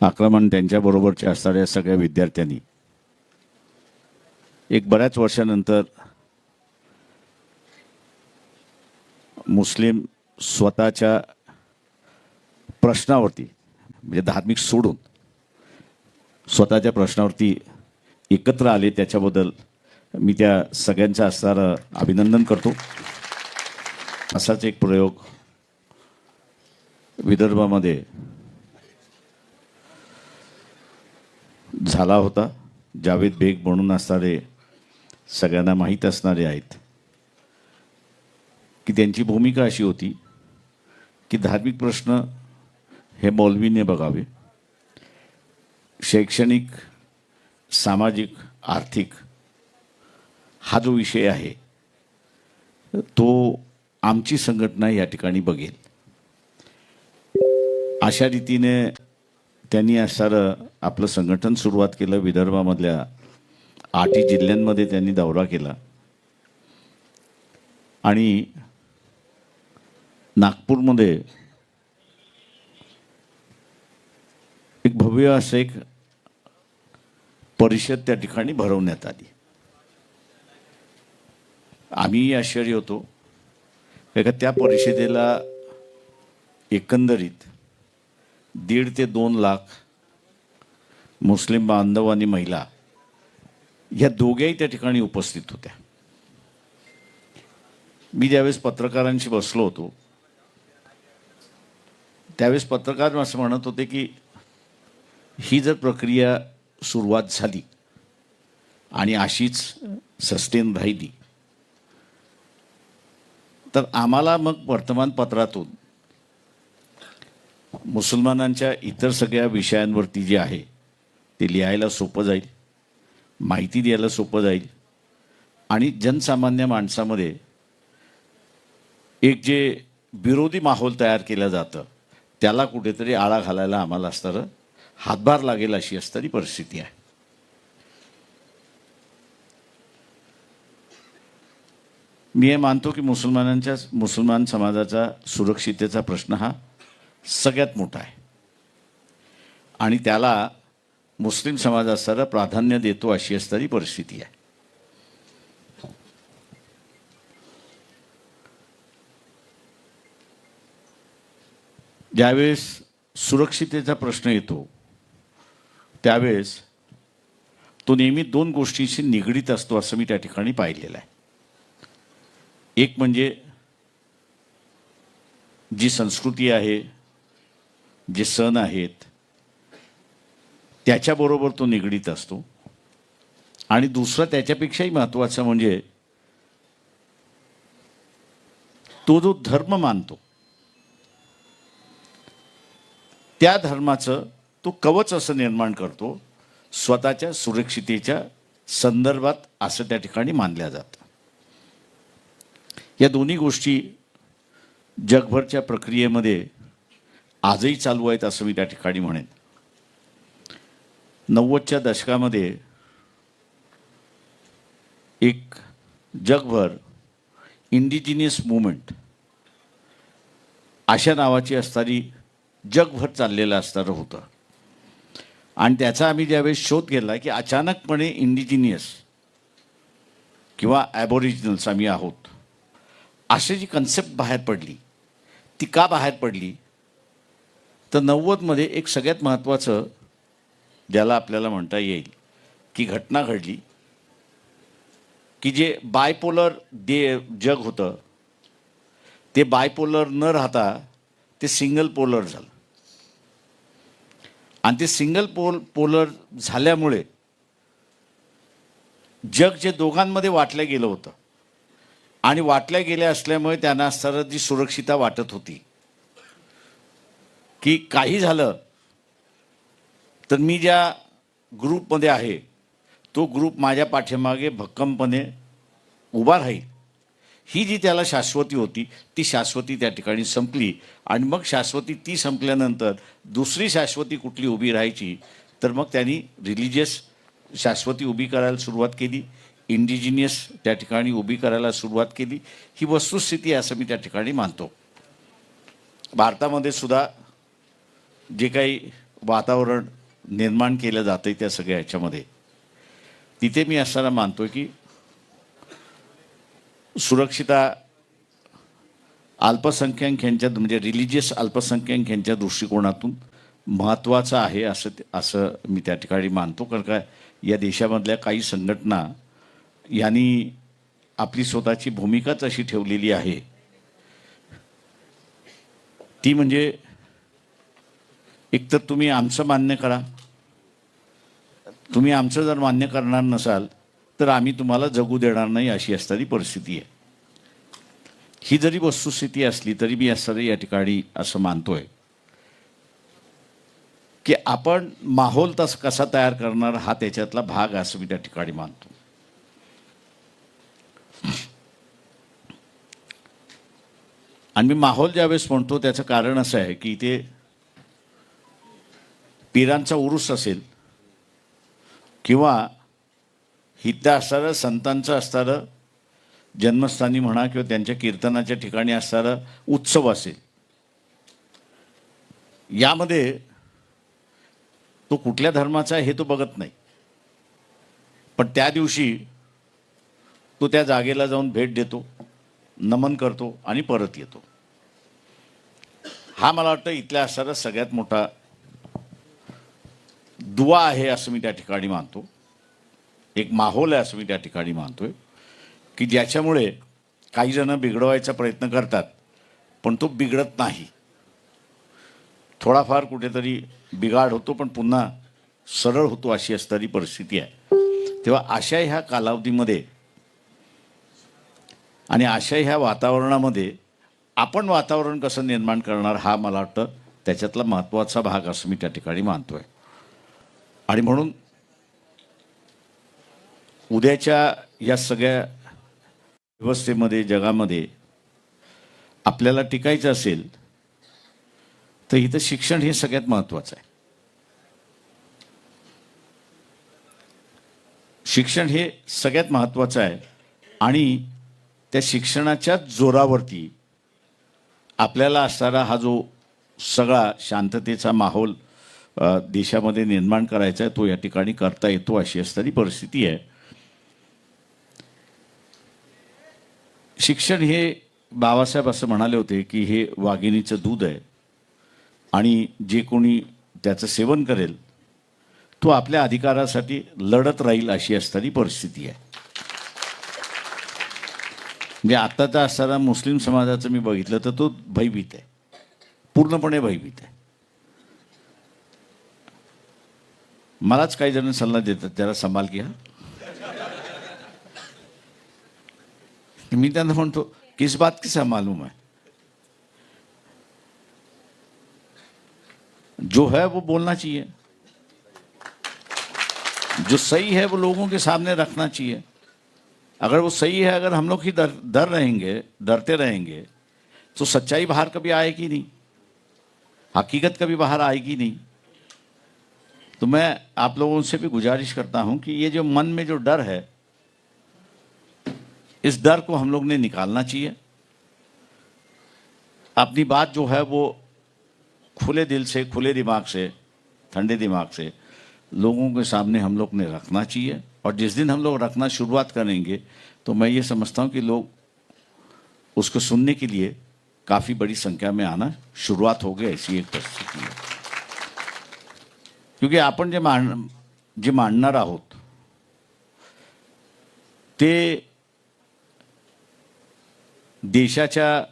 आक्रमण त्यांच्याबरोबरचे असणाऱ्या सगळ्या विद्यार्थ्यांनी. एक बऱ्याच वर्षानंतर मुस्लिम स्वतःच्या प्रश्नावरती म्हणजे धार्मिक सोडून स्वतःच्या प्रश्नावरती एकत्र आले त्याच्याबद्दल मी त्या सगळ्यांचं असणारं अभिनंदन करतो. असाच एक प्रयोग विदर्भामध्ये झाला होता. जावेद बेग म्हणून असणारे सगळ्यांना माहीत असणारे आहेत. की त्यांची भूमिका अशी होती की धार्मिक प्रश्न हे मौलवीने बघावे. शैक्षणिक सामाजिक आर्थिक हा जो विषय आहे तो आमची संघटना या ठिकाणी बघेल. अशा रीतीने त्यांनी असणारं आपलं संघटन सुरुवात केलं विदर्भामधल्या आठही जिल्ह्यांमध्ये त्यांनी दौरा केला. आणि नागपूरमध्ये एक भव्य असं एक परिषद त्या ठिकाणी भरवण्यात आली. आम्हीही आश्चर्य होतो. का त्या परिषदेला एकंदरीत दीड ते दोन लाख मुस्लिम बांधव आणि महिला ह्या दोघ्याही त्या ठिकाणी उपस्थित होत्या. मी ज्यावेळेस पत्रकारांशी बसलो होतो त्यावेळेस पत्रकार असं म्हणत होते की ही जर प्रक्रिया सुरुवात झाली आणि अशीच सस्टेन राहिली तर आम्हाला मग वर्तमानपत्रातून मुसलमानांच्या इतर सगळ्या विषयांवरती जे आहे ते लिहायला सोपं जाईल माहिती द्यायला सोपं जाईल. आणि जनसामान्य माणसामध्ये एक जे विरोधी माहोल तयार केलं जातं त्याला कुठेतरी आळा घालायला आम्हाला असणारं हातभार लागेल अशी असणारी परिस्थिती आहे. मी हे मानतो की मुसलमानांच्या मुसलमान समाजाचा सुरक्षितेचा प्रश्न हा सगळ्यात मोठा आहे. आणि त्याला मुस्लिम समाज असताना प्राधान्य देतो अशी असणारी परिस्थिती आहे. ज्यावेळेस सुरक्षितेचा प्रश्न येतो त्यावेळेस तो नेहमी दोन गोष्टींशी निगडीत असतो असं मी त्या ठिकाणी पाहिलेलं आहे. एक म्हणजे जी संस्कृती आहे जे सण आहेत त्याच्याबरोबर तो निगडीत असतो. आणि दुसरं त्याच्यापेक्षाही महत्त्वाचं म्हणजे तो जो धर्म मानतो त्या धर्माचं तो कवच असं निर्माण करतो स्वतःच्या सुरक्षितेच्या संदर्भात असं त्या ठिकाणी मानल्या जातं. या दोन्ही गोष्टी जगभरच्या प्रक्रियेमध्ये आजही चालू आहेत असं मी त्या ठिकाणी म्हणेन. नव्वदच्या दशकामध्ये एक जगभर इंडिजिनियस मुवमेंट अशा नावाची असणारी जगभर चाललेलं असणारं होतं. आणि त्याचा आम्ही ज्यावेळेस शोध घेतला की अचानकपणे इंडिजिनियस किंवा ॲबोरिजिनल्स आम्ही आहोत. अशी जी कन्सेप्ट बाहेर पडली ती का बाहेर पडली तर नव्वदमध्ये एक सगळ्यात महत्त्वाचं ज्याला आपल्याला म्हणता येईल की घटना घडली. की जे बायपोलर दे जग होतं ते बायपोलर न राहता ते सिंगल पोलर झालं. आणि ते सिंगल पोल पोलर झाल्यामुळे जग जे दोघांमध्ये वाटलं गेलं होतं. आणि वाटल्या गेल्या असल्यामुळे त्यांना असताना जी सुरक्षिता वाटत होती. की काही झालं तर मी ज्या ग्रुपमध्ये आहे तो ग्रुप माझ्या पाठीमागे भक्कमपणे उभा राहील. ही जी त्याला शाश्वती होती ती शाश्वती त्या ठिकाणी संपली. आणि मग शाश्वती ती संपल्यानंतर दुसरी शाश्वती कुठली उभी राहायची तर मग त्यांनी रिलिजियस शाश्वती उभी करायला सुरुवात केली. इंडिजिनियस त्या ठिकाणी उभी करायला सुरुवात केली. ही वस्तुस्थिती असं मी त्या ठिकाणी मानतो. भारतामध्ये सुद्धा जे काही वातावरण निर्माण केलं जातं आहे त्या सगळ्या ह्याच्यामध्ये तिथे मी असताना मानतो की सुरक्षिता अल्पसंख्याक यांच्या म्हणजे रिलिजियस अल्पसंख्याक यांच्या दृष्टिकोनातून महत्त्वाचं आहे असं असं मी त्या ठिकाणी मानतो. कारण का या देशामधल्या काही संघटना यांनी आपली स्वतःची भूमिकाच अशी ठेवलेली आहे. ती म्हणजे एकतर तुम्ही आमचं मान्य करा. तुम्ही आमचं जर मान्य करणार नसाल तर आम्ही तुम्हाला जगू देणार नाही अशी असणारी परिस्थिती आहे. ही जरी वस्तुस्थिती असली तरी मी असणारी या ठिकाणी असं मानतोय. की आपण माहोल तस कसा तयार करणार हा त्याच्यातला भाग असं मी त्या ठिकाणी मानतो. आणि मी माहोल ज्यावेळेस म्हणतो त्याचं कारण असं आहे की इथे पीरांचा उरूस असेल किंवा हिथं असणारं संतांचं असणारं जन्मस्थानी म्हणा किंवा त्यांच्या कीर्तनाच्या ठिकाणी असणारा उत्सव असेल. यामध्ये तो कुठल्या धर्माचा आहे हे तो बघत नाही. पण त्या दिवशी तो त्या जागेला जाऊन भेट देतो नमन करतो आणि परत येतो. हा मला वाटतं इथल्या असणारा सगळ्यात मोठा दुवा आहे असं मी त्या ठिकाणी मानतो. एक माहोल आहे असं मी त्या ठिकाणी मानतोय की ज्याच्यामुळे काही जण बिघडवायचा प्रयत्न करतात पण तो बिघडत नाही. थोडाफार कुठेतरी बिघाड होतो पण पुन्हा सरळ होतो अशी असणारी परिस्थिती आहे. तेव्हा अशा ह्या कालावधीमध्ये आणि अशा ह्या वातावरणामध्ये आपण वातावरण कसं निर्माण करणार हा मला वाटतं त्याच्यातला महत्त्वाचा भाग असं मी त्या ठिकाणी मानतोय. आणि म्हणून उद्याच्या या सगळ्या व्यवस्थेमध्ये जगामध्ये आपल्याला टिकायचं असेल तर इथं शिक्षण हे सगळ्यात महत्त्वाचं आहे. शिक्षण हे सगळ्यात महत्त्वाचं आहे आणि त्या शिक्षणाच्या जोरावरती आपल्याला असणारा हा जो सगळा शांततेचा माहोल देशामध्ये निर्माण करायचा आहे तो या ठिकाणी करता येतो अशी असणारी परिस्थिती आहे. शिक्षण हे बाबासाहेब असं म्हणाले होते की हे वाघिणीचं दूध आहे. आणि जे कोणी त्याचं सेवन करेल तो आपल्या अधिकारासाठी लढत राहील अशी असणारी परिस्थिती आहे. म्हणजे आत्ताचा असताना मुस्लिम समाजाचं मी बघितलं तर तो भयभीत आहे. पूर्णपणे भयभीत आहे. मलाच काही जण सल्ला देतात, त्याला संभाल घ्या मी त्यांना म्हणतो, किस बात किसा मालूम है जो है वो बोलना चाहिए। जो सही है वो लोगों के सामने रखना चाहिए। अगर वो सही है, अगर हम लोग ही डर डर रहेंगे, डरते रहेंगे तो सच्चाई बाहर कभी आएगी नहीं। हकीकत कभी बाहर आएगी नहीं। तो मैं आप लोगों से भी गुजारिश करता हूँ कि ये जो मन में जो डर है, इस डर को हम लोग ने निकालना चाहिए। अपनी बात जो है वो खुले दिल से, खुले दिमाग से, ठंडे दिमाग से लोगों के सामने हम लोग ने रखना चाहिए। और जिस दिन हम लोग रखना शुरुआत करेंगे तो मैं ये समझता हूँ कि लोग उसको सुनने के लिए काफ़ी बड़ी संख्या में आना शुरुआत हो गई ऐसी एक परिस्थिति है क्योंकि आपण जे मान जे मांडणार आहोत ते देशाच्या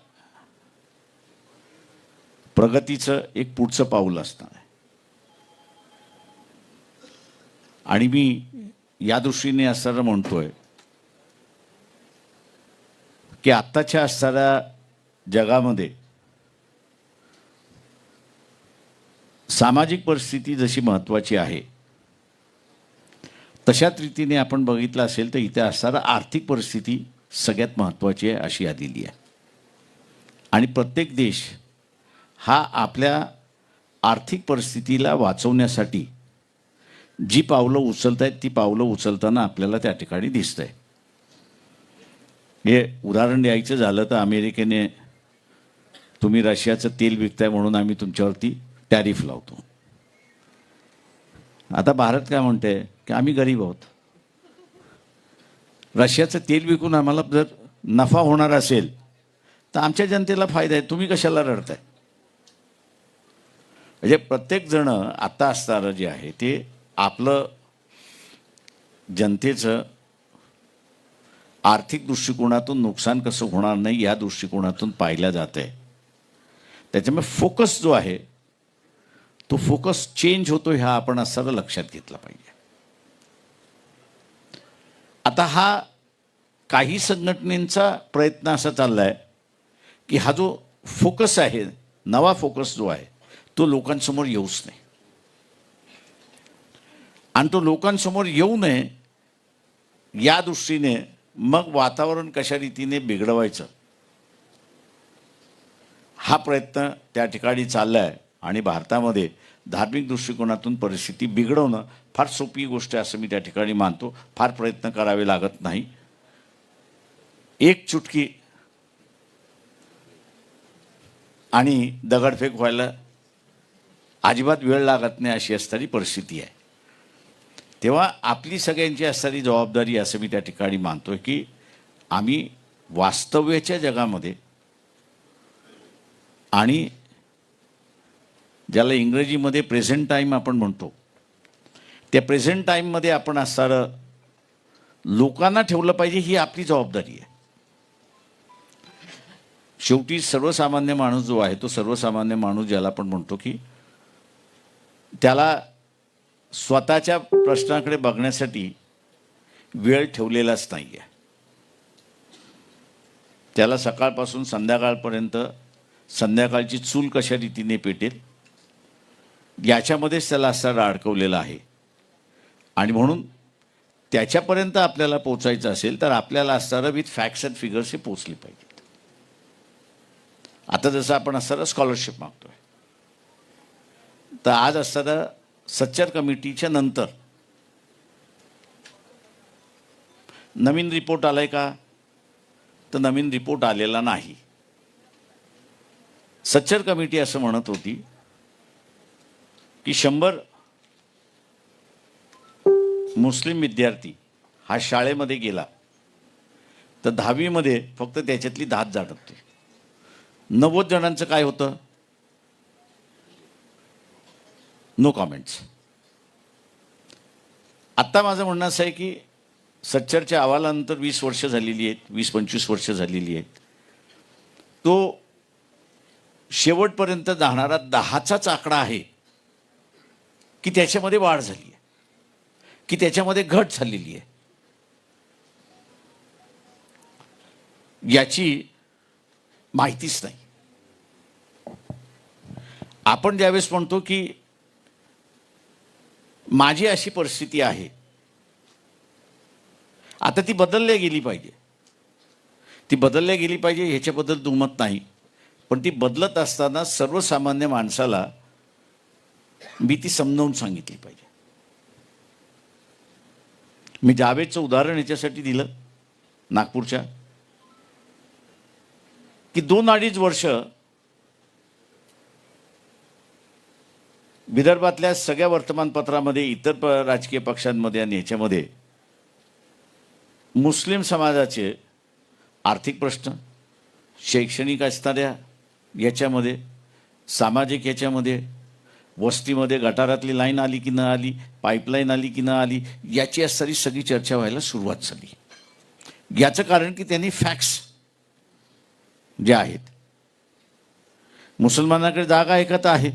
प्रगतीचं एक पुढचं पाऊल असणार आहे. आणि मी या दृष्टीने असताना म्हणतोय की आत्ताच्या असणाऱ्या जगामध्ये सामाजिक परिस्थिती जशी महत्त्वाची आहे तशाच रीतीने आपण बघितलं असेल तर इथे असणारा आर्थिक परिस्थिती सगळ्यात महत्त्वाची आहे अशी आलेली आहे. आणि प्रत्येक देश हा आपल्या आर्थिक परिस्थितीला वाचवण्यासाठी जी पावलं उचलत आहेत ती पावलं उचलताना आपल्याला त्या ठिकाणी दिसत आहे हे उदाहरण द्यायचं झालं तर अमेरिकेने तुम्ही रशियाचं तेल विकताय म्हणून आम्ही तुमच्यावरती टॅरिफ लावतो. आता भारत काय म्हणते की आम्ही गरीब आहोत. रशियाचं तेल विकून आम्हाला जर नफा होणार असेल तर आमच्या जनतेला फायदा आहे. तुम्ही कशाला रडताय? म्हणजे प्रत्येक जण आता असणारं जे आहे ते आपलं जनतेचं आर्थिक दृष्टिकोनातून नुकसान कसं होणार नाही या दृष्टिकोनातून पाहिलं जात आहे त्याच्यामुळे फोकस जो आहे तो फोकस चेंज होतो ह्या आपण असं लक्षात घेतला पाहिजे. आता हा काही संघटनेचा प्रयत्न असा चालला आहे की हा जो फोकस आहे नवा फोकस जो आहे तो लोकांसमोर येऊच नाही. आणि तो लोकांसमोर येऊ नये या दृष्टीने मग वातावरण कशा रीतीने बिघडवायचं हा प्रयत्न त्या ठिकाणी चालला आहे आणि भारतामध्ये धार्मिक दृष्टिकोनातून परिस्थिती बिघडवणं फार सोपी गोष्ट आहे असं मी त्या ठिकाणी मानतो. फार प्रयत्न करावे लागत नाही. एक चुटकी आणि दगडफेक व्हायला अजिबात वेळ लागत नाही अशी असणारी परिस्थिती आहे. तेव्हा आपली सगळ्यांची असणारी जबाबदारी असं मी त्या ठिकाणी मानतो की आम्ही वास्तव्याच्या जगामध्ये आणि ज्याला इंग्रजीमध्ये प्रेझेंट टाईम आपण म्हणतो. त्या प्रेझेंट टाईममध्ये आपण असणारं लोकांना ठेवलं पाहिजे ही आपली जबाबदारी आहे. शेवटी सर्वसामान्य माणूस जो आहे तो सर्वसामान्य माणूस ज्याला आपण म्हणतो की त्याला स्वतःच्या प्रश्नाकडे बघण्यासाठी वेळ ठेवलेलाच नाही आहे त्याला सकाळपासून संध्याकाळपर्यंत संध्याकाळची चूल कशा रीतीने पेटेल याच्यामध्येच त्याला असताना अडकवलेला आहे. आणि म्हणून त्याच्यापर्यंत आपल्याला पोचायचं असेल तर आपल्याला असणारं विथ फॅक्ट्स अँड फिगर्स हे पोचले पाहिजेत. आता जसं आपण असणारं स्कॉलरशिप मागतोय. तर आज असताना सच्चर कमिटीच्या नंतर. नवीन रिपोर्ट आलाय का? तर नवीन रिपोर्ट आलेला नाही. सच्चर कमिटी असं म्हणत होती की शंभर मुस्लिम विद्यार्थी हा शाळेमध्ये गेला तर दहावीमध्ये फक्त त्याच्यातली दहाच जाणवते नव्वद जणांचं काय होतं? नो कॉमेंट्स आत्ता माझं म्हणणं असं आहे की सच्चरच्या अहवालानंतर वीस वर्ष झालेली आहेत वीस पंचवीस वर्ष झालेली आहेत. तो शेवटपर्यंत जाणारा दहाचाच आकडा आहे. की त्याच्यामध्ये वाढ झाली आहे की त्याच्यामध्ये घट झालेली आहे. याची माहितीच नाही. आपण ज्यावेळेस म्हणतो की माझी अशी परिस्थिती आहे. आता ती बदलल्या गेली पाहिजे. ती बदलल्या गेली पाहिजे ह्याच्याबद्दल दुमत नाही. पण ती बदलत असताना सर्वसामान्य माणसाला मी ती समजावून सांगितली पाहिजे. मी जावेदचं उदाहरण याच्यासाठी दिलं नागपूरच्या. की दोन अडीच वर्ष विदर्भातल्या सगळ्या वर्तमानपत्रामध्ये इतर प राजकीय पक्षांमध्ये आणि ह्याच्यामध्ये मुस्लिम समाजाचे आर्थिक प्रश्न शैक्षणिक असणाऱ्या याच्यामध्ये सामाजिक याच्यामध्ये वस्तीमध्ये गटारातली लाईन आली की न आली पाईपलाईन आली की न आली याची असणारी सगळी चर्चा व्हायला सुरुवात झाली. याचं कारण की त्यांनी फॅक्ट्स जे आहेत मुसलमानाकडे जागा आहे का तर आहे.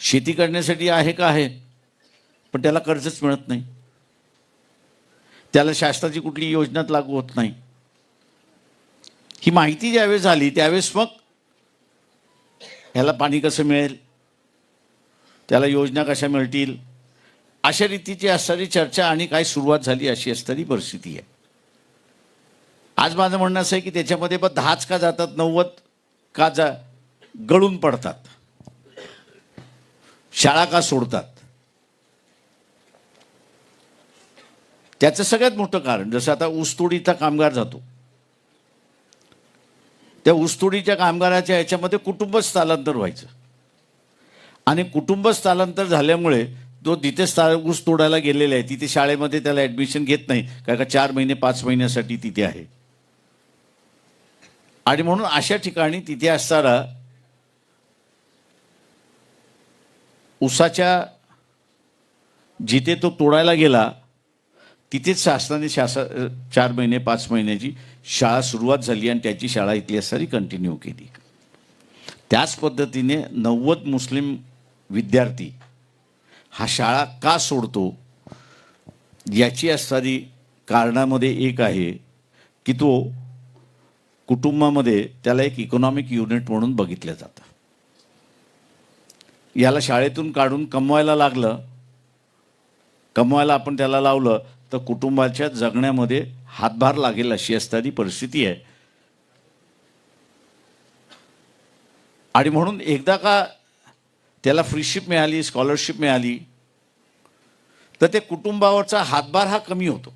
शेती करण्यासाठी आहे का आहे पण त्याला कर्जच मिळत नाही. त्याला शासनाची कुठली योजनात लागू होत नाही. ही माहिती ज्यावेळेस झाली त्यावेळेस मग ह्याला पाणी कसं मिळेल? त्याला योजना कशा मिळतील? अशा रीतीची असणारी चर्चा आणि काय सुरुवात झाली अशी असणारी परिस्थिती आहे. आज माझं म्हणणं असं आहे की त्याच्यामध्ये पण दहाच का जातात नव्वद का जा गळून पडतात. शाळा का सोडतात. त्याचं सगळ्यात मोठं कारण जसं आता ऊसतोडीचा कामगार जातो. त्या ऊसतोडीच्या कामगाराच्या याच्यामध्ये कुटुंब स्थलांतर व्हायचं. आणि कुटुंब स्थलांतर झाल्यामुळे तो तिथे ता- ऊस तोडायला गेलेला आहे. तिथे शाळेमध्ये त्याला ॲडमिशन घेत नाही. कारण का चार महिने पाच महिन्यासाठी तिथे आहे. आणि म्हणून अशा ठिकाणी तिथे असताना ऊसाच्या जिथे तो तोडायला गेला तिथेच शासनाने शासा चार महिने पाच महिन्याची शाळा सुरुवात झाली आणि त्याची शाळा इथली असताना कंटिन्यू केली. त्याच पद्धतीने नव्वद मुस्लिम विद्यार्थी हा शाळा का सोडतो? याची असणारी कारणामध्ये एक आहे की तो कुटुंबामध्ये त्याला एक इकॉनॉमिक युनिट म्हणून बघितलं जातं. याला शाळेतून काढून कमवायला लागलं कमवायला आपण त्याला लावलं तर कुटुंबाच्या जगण्यामध्ये हातभार लागेल अशी असणारी परिस्थिती आहे. आणि म्हणून एकदा का त्याला फ्रीशिप मिळाली स्कॉलरशिप मिळाली. तर ते कुटुंबावरचा हातभार हा कमी होतो.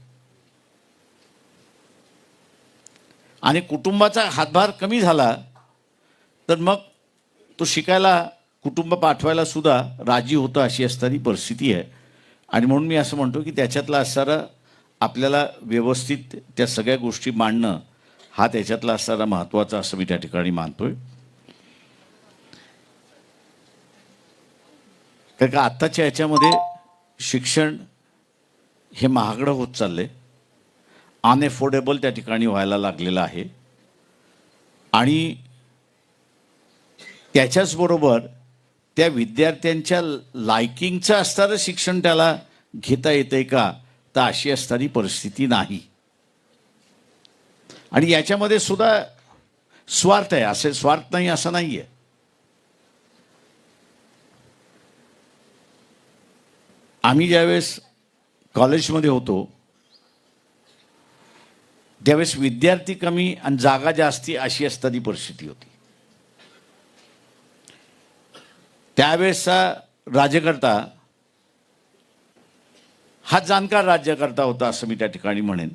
आणि कुटुंबाचा हातभार कमी झाला तर मग तो शिकायला कुटुंब पाठवायला सुद्धा राजी होतं अशी असणारी परिस्थिती आहे. आणि म्हणून मी असं म्हणतो की त्याच्यातला असणारा आपल्याला व्यवस्थित त्या सगळ्या गोष्टी मांडणं हा त्याच्यातला असणारा महत्त्वाचा असं मी त्या ठिकाणी मानतोय. कारण का आत्ताच्या याच्यामध्ये शिक्षण हे महागडं होत चाललंय. अनएफोर्डेबल त्या ठिकाणी व्हायला लागलेलं आहे. आणि त्याच्याचबरोबर त्या विद्यार्थ्यांच्या लायकिंगचं असणारं शिक्षण त्याला घेता येतंय का? तर अशी असणारी परिस्थिती नाही. आणि याच्यामध्ये सुद्धा स्वार्थ आहे. असे स्वार्थ नाही असं नाही आहे आम्ही ज्यावेळेस कॉलेजमध्ये होतो त्यावेळेस विद्यार्थी कमी आणि जागा जास्ती अशी असताना परिस्थिती होती. त्यावेळेसचा राज्यकर्ता हा जाणकार राज्यकर्ता होता असं मी त्या ठिकाणी म्हणेन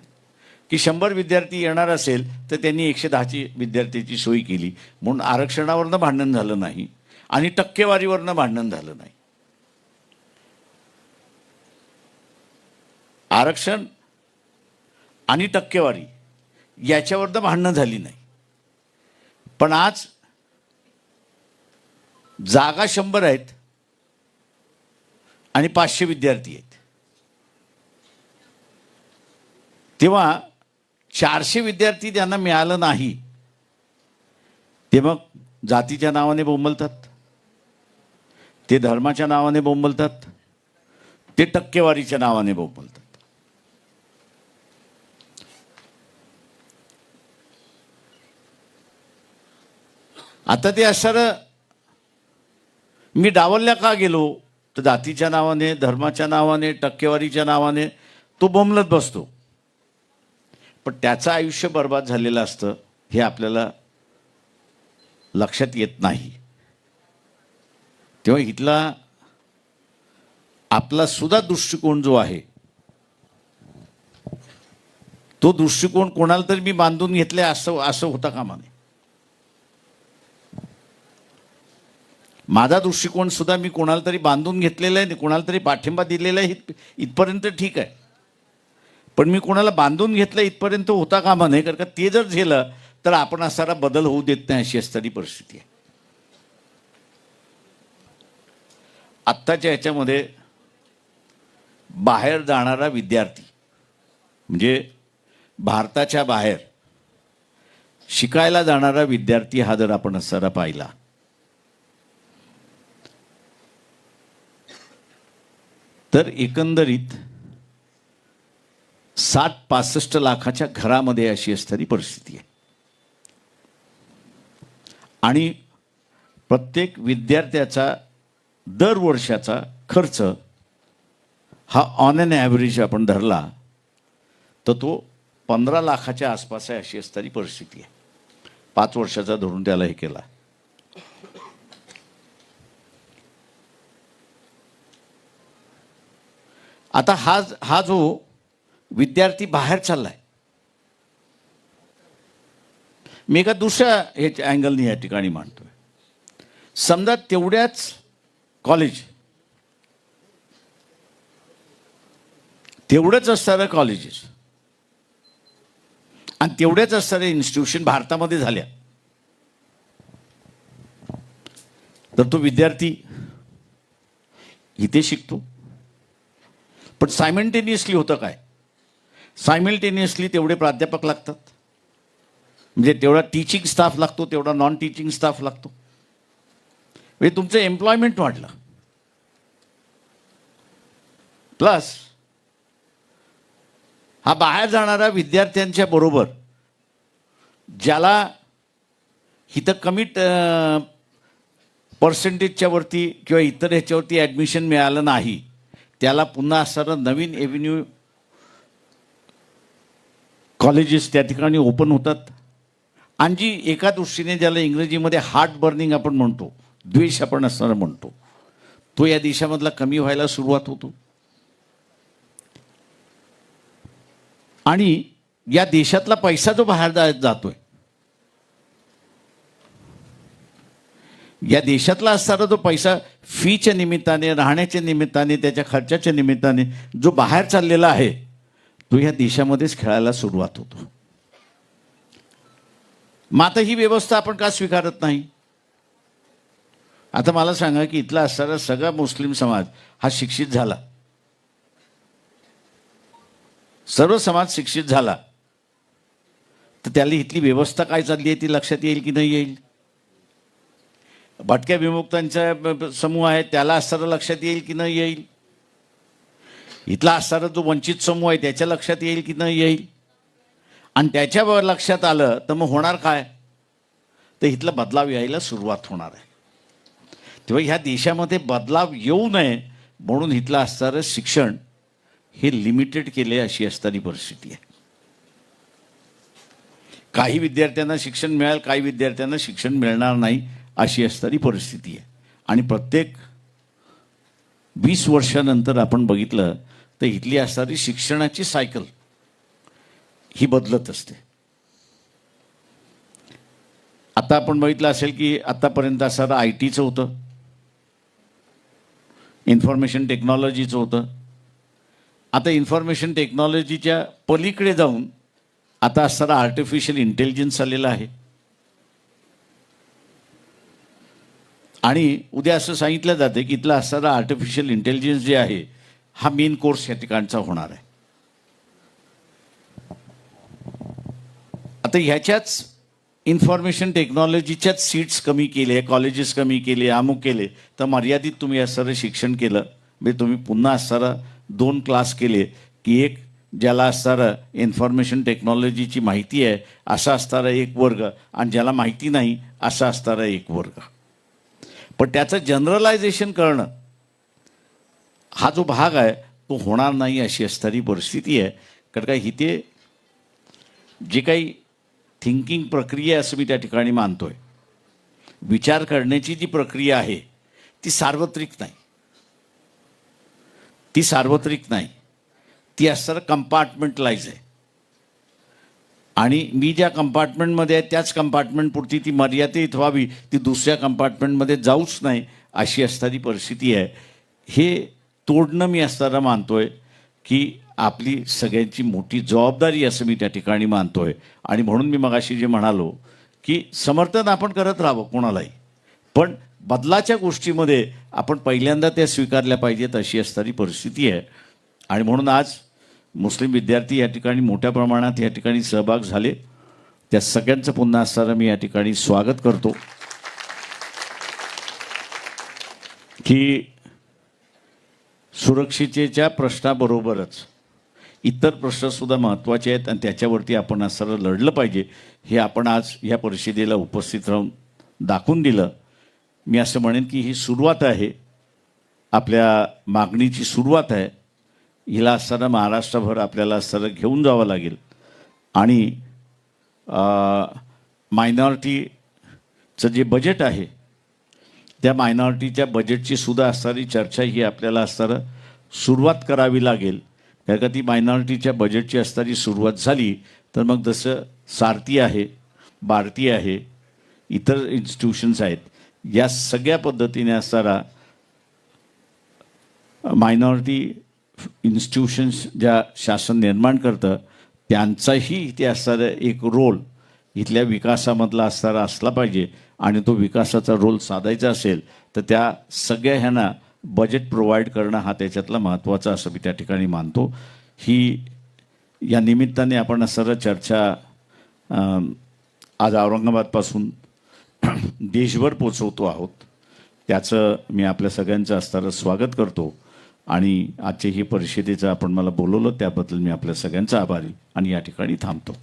की शंभर विद्यार्थी येणार असेल तर त्यांनी एकशे दहाची विद्यार्थ्याची सोय केली. म्हणून आरक्षणावरनं भांडण झालं नाही आणि टक्केवारीवरनं भांडण झालं नाही. आरक्षण आणि टक्केवारी याच्यावर तर भांडणं झाली नाही. पण आज जागा शंभर आहेत आणि पाचशे विद्यार्थी आहेत. तेव्हा चारशे विद्यार्थी त्यांना मिळालं नाही ते मग जातीच्या नावाने बोंबलतात ते धर्माच्या नावाने बोंबलतात ते टक्केवारीच्या नावाने बोंबलतात. आता ते असणारं मी डावलल्या का गेलो? तर जातीच्या नावाने धर्माच्या नावाने टक्केवारीच्या नावाने तो बोंबलत बसतो. पण त्याचं आयुष्य बर्बाद झालेलं असतं हे आपल्याला लक्षात येत नाही. तेव्हा इथला आपला सुद्धा दृष्टिकोन जो आहे तो दृष्टिकोन कोणाला तरी मी बांधून घेतलाय असं असं होता कामा नये. माझा दृष्टिकोन सुद्धा मी कोणाला तरी बांधून घेतलेला आहे कोणाला तरी पाठिंबा दिलेला आहे इथपर्यंत ठीक आहे. पण मी कोणाला बांधून घेतलं इथपर्यंत होता कामा नाही कारण का ते जर झालं तर आपण असारा बदल होऊ देत नाही अशी असणारी परिस्थिती आहे. आत्ताच्या ह्याच्यामध्ये बाहेर जाणारा विद्यार्थी म्हणजे भारताच्या बाहेर शिकायला जाणारा विद्यार्थी हा जर आपण असारा पाहिला तर एकंदरीत साठ पासष्ट लाखाच्या घरामध्ये अशी असणारी परिस्थिती आहे. आणि प्रत्येक विद्यार्थ्याचा दर वर्षाचा खर्च हा ऑन अन ॲव्हरेज आपण धरला तर तो पंधरा लाखाच्या आसपास आहे अशी असणारी परिस्थिती आहे. पाच वर्षाचा धरून त्याला हे केला. आता हा हा जो विद्यार्थी बाहेर चाललाय मी एका दुसऱ्या ह्याच्या अँगलनी या ठिकाणी मांडतोय. समजा तेवढ्याच कॉलेज तेवढंच असणारं कॉलेजेस आणि तेवढ्याच असणारे इन्स्टिट्यूशन भारतामध्ये झाल्या तर तो विद्यार्थी इथे शिकतो. पण सायमल्टेनियसली होतं काय? सायमल्टेनियसली तेवढे प्राध्यापक लागतात. म्हणजे तेवढा टीचिंग स्टाफ लागतो तेवढा नॉन टीचिंग स्टाफ लागतो. म्हणजे तुमचं एम्प्लॉयमेंट वाढलं. प्लस हा बाहेर जाणारा विद्यार्थ्यांच्या बरोबर ज्याला इथं कमी पर्सेंटेजच्या वरती किंवा इतर ह्याच्यावरती ॲडमिशन मिळालं नाही त्याला पुन्हा असणारं नवीन एव्हेन्यू कॉलेजेस त्या ठिकाणी ओपन होतात. आणि जी एका दृष्टीने ज्याला इंग्रजीमध्ये हार्ट बर्निंग आपण म्हणतो द्वेष आपण असणारा म्हणतो तो या देशामधला कमी व्हायला सुरुवात होतो. आणि या देशातला पैसा जो बाहेर जातोय या देशातला असणारा जो पैसा फीच्या निमित्ताने राहण्याच्या निमित्ताने त्याच्या खर्चाच्या निमित्ताने जो बाहेर चाललेला आहे तो ह्या देशामध्येच खेळायला सुरुवात होतो. मग आता ही व्यवस्था आपण का स्वीकारत नाही? आता मला सांगा की इथला असणारा सगळा मुस्लिम समाज हा शिक्षित झाला. सर्व समाज शिक्षित झाला. तर त्याला इथली व्यवस्था काय चालली आहे ती लक्षात येईल की नाही येईल? भटक्या विमुक्तांचा समूह आहे त्याला असताना लक्षात येईल की नाही येईल? इथला असताना जो वंचित समूह आहे त्याच्या लक्षात येईल की नाही येईल? आणि त्याच्यावर लक्षात आलं तर मग होणार काय? तर इथला बदलाव यायला सुरुवात होणार आहे. तेव्हा ह्या देशामध्ये बदलाव येऊ नये म्हणून इथलं असणारं शिक्षण हे लिमिटेड केले अशी असणारी परिस्थिती आहे. काही विद्यार्थ्यांना शिक्षण मिळेल काही विद्यार्थ्यांना शिक्षण मिळणार नाही. अशी असणारी परिस्थिती आहे. आणि प्रत्येक वीस वर्षानंतर आपण बघितलं तर इथली असणारी शिक्षणाची सायकल ही बदलत असते. आता आपण बघितलं असेल की आतापर्यंत असणारं आय टीचं होतं. इन्फॉर्मेशन टेक्नॉलॉजीचं होतं. आता इन्फॉर्मेशन टेक्नॉलॉजीच्या पलीकडे जाऊन आता असणारा आर्टिफिशियल इंटेलिजन्स आलेला आहे. आणि उद्या असं सांगितलं जातं की इथला असणारा आर्टिफिशियल इंटेलिजन्स जे आहे हा मेन कोर्स या ठिकाणचा होणार आहे. आता ह्याच्याच इन्फॉर्मेशन टेक्नॉलॉजीच्याच सीट्स कमी केले कॉलेजेस कमी केले अमुक केले तर मर्यादित तुम्ही असणारं शिक्षण केलं. म्हणजे तुम्ही पुन्हा असणारा दोन क्लास केले की एक ज्याला असणारं इन्फॉर्मेशन टेक्नॉलॉजीची माहिती आहे असा असणारा एक वर्ग आणि ज्याला माहिती नाही असा असणारा एक वर्ग. पण त्याचं जनरलायझेशन करणं हा जो भाग आहे तो होणार नाही अशी असणारी परिस्थिती आहे. कारण का इथे जे काही थिंकिंग प्रक्रिया आहे असं मी त्या ठिकाणी मानतो आहे विचार करण्याची जी प्रक्रिया आहे ती सार्वत्रिक नाही. ती सार्वत्रिक नाही. ती असणारं कंपार्टमेंटलाइज आहे. आणि मी ज्या कंपार्टमेंटमध्ये आहे त्याच कंपार्टमेंटपुरती ती मर्यादित व्हावी ती दुसऱ्या कंपार्टमेंटमध्ये जाऊच नाही अशी असणारी परिस्थिती आहे. हे तोडणं मी असताना मानतो आहे की आपली सगळ्यांची मोठी जबाबदारी असं मी त्या ठिकाणी मानतो आहे आणि म्हणून मी मगाशी जे म्हणालो की समर्थन आपण करत राहावं कोणालाही. पण बदलाच्या गोष्टीमध्ये आपण पहिल्यांदा त्या स्वीकारल्या पाहिजेत अशी असणारी परिस्थिती आहे. आणि म्हणून आज मुस्लिम विद्यार्थी या ठिकाणी मोठ्या प्रमाणात या ठिकाणी सहभाग झाले. त्या सगळ्यांचं पुन्हा असताना मी या ठिकाणी स्वागत करतो. की सुरक्षितेच्या प्रश्नाबरोबरच इतर प्रश्नसुद्धा महत्त्वाचे आहेत आणि त्याच्यावरती आपण असं लढलं पाहिजे हे आपण आज या परिषदेला उपस्थित राहून दाखवून दिलं. मी असं म्हणेन की ही सुरुवात आहे. आपल्या मागणीची सुरुवात आहे. हिला असताना महाराष्ट्रभर आपल्याला सर घेऊन जावं लागेल. आणि मायनॉरिटीचं जे बजेट आहे त्या मायनॉरिटीच्या बजेटची सुद्धा असणारी चर्चा ही आपल्याला असताना सुरुवात करावी लागेल. कारण का ती मायनॉरिटीच्या बजेटची असणारी सुरुवात झाली तर मग जसं सारथी आहे भारती आहे इतर इन्स्टिट्यूशन्स आहेत या सगळ्या पद्धतीने असणारा मायनॉरिटी इन्स्टिट्यूशन्स ज्या शासन निर्माण करतं त्यांचाही इथे असणारा एक रोल इथल्या विकासामधला असणारा असला पाहिजे आणि तो विकासाचा रोल साधायचा असेल तर त्या सगळ्या ह्यांना बजेट प्रोव्हाइड करणं हा त्याच्यातला महत्त्वाचा असं मी त्या ठिकाणी मानतो. ही या निमित्ताने आपण सर्व चर्चा आज औरंगाबादपासून देशभर पोचवतो आहोत. त्याचं मी आपल्या सगळ्यांचं असणारं स्वागत करतो. आणि आजच्या ही परिषदेचं आपण मला बोलवलं त्याबद्दल मी आपल्या सगळ्यांचा आभारी आणि या ठिकाणी थांबतो.